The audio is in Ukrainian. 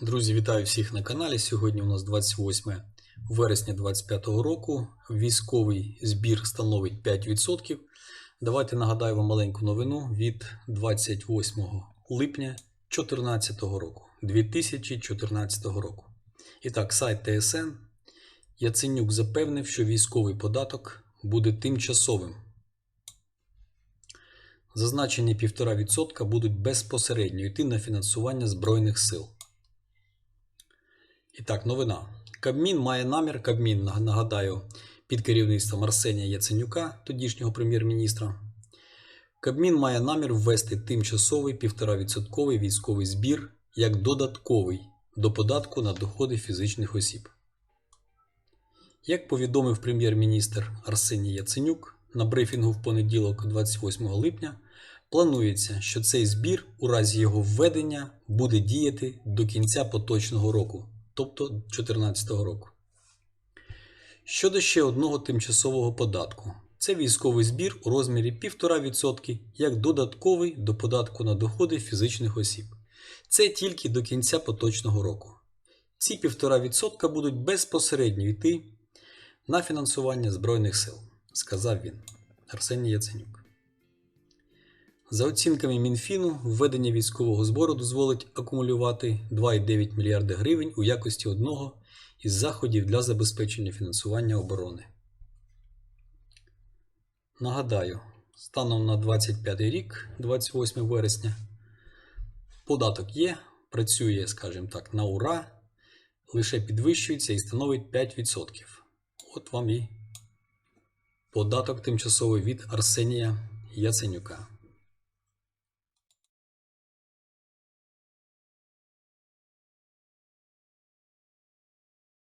Друзі, вітаю всіх на каналі. Сьогодні у нас 28 вересня 2025 року. Військовий збір становить 5%. Давайте нагадаю вам маленьку новину від 28 липня 2014 року. 2014 року. І так, сайт ТСН. Яценюк запевнив, що військовий податок буде тимчасовим. Зазначені 1,5% будуть безпосередньо йти на фінансування Збройних сил. І так, новина. Кабмін має намір, Кабмін, нагадаю, під керівництвом Арсенія Яценюка, тодішнього прем'єр-міністра. Кабмін має намір ввести тимчасовий 1,5% військовий збір як додатковий до податку на доходи фізичних осіб. Як повідомив прем'єр-міністр Арсеній Яценюк на брифінгу в понеділок, 28 липня, планується, що цей збір у разі його введення буде діяти до кінця поточного року, тобто 2014 року. Щодо ще одного тимчасового податку, це військовий збір у розмірі 1,5% як додатковий до податку на доходи фізичних осіб. Це тільки до кінця поточного року. Ці 1,5% будуть безпосередньо йти на фінансування Збройних сил, сказав він Арсеній Яценюк. За оцінками Мінфіну, введення військового збору дозволить акумулювати 2,9 мільярди гривень у якості одного із заходів для забезпечення фінансування оборони. Нагадаю, станом на 25 рік, 28 вересня, податок є, працює, скажімо так, на ура, лише підвищується і становить 5%. От вам і податок тимчасовий від Арсенія Яценюка.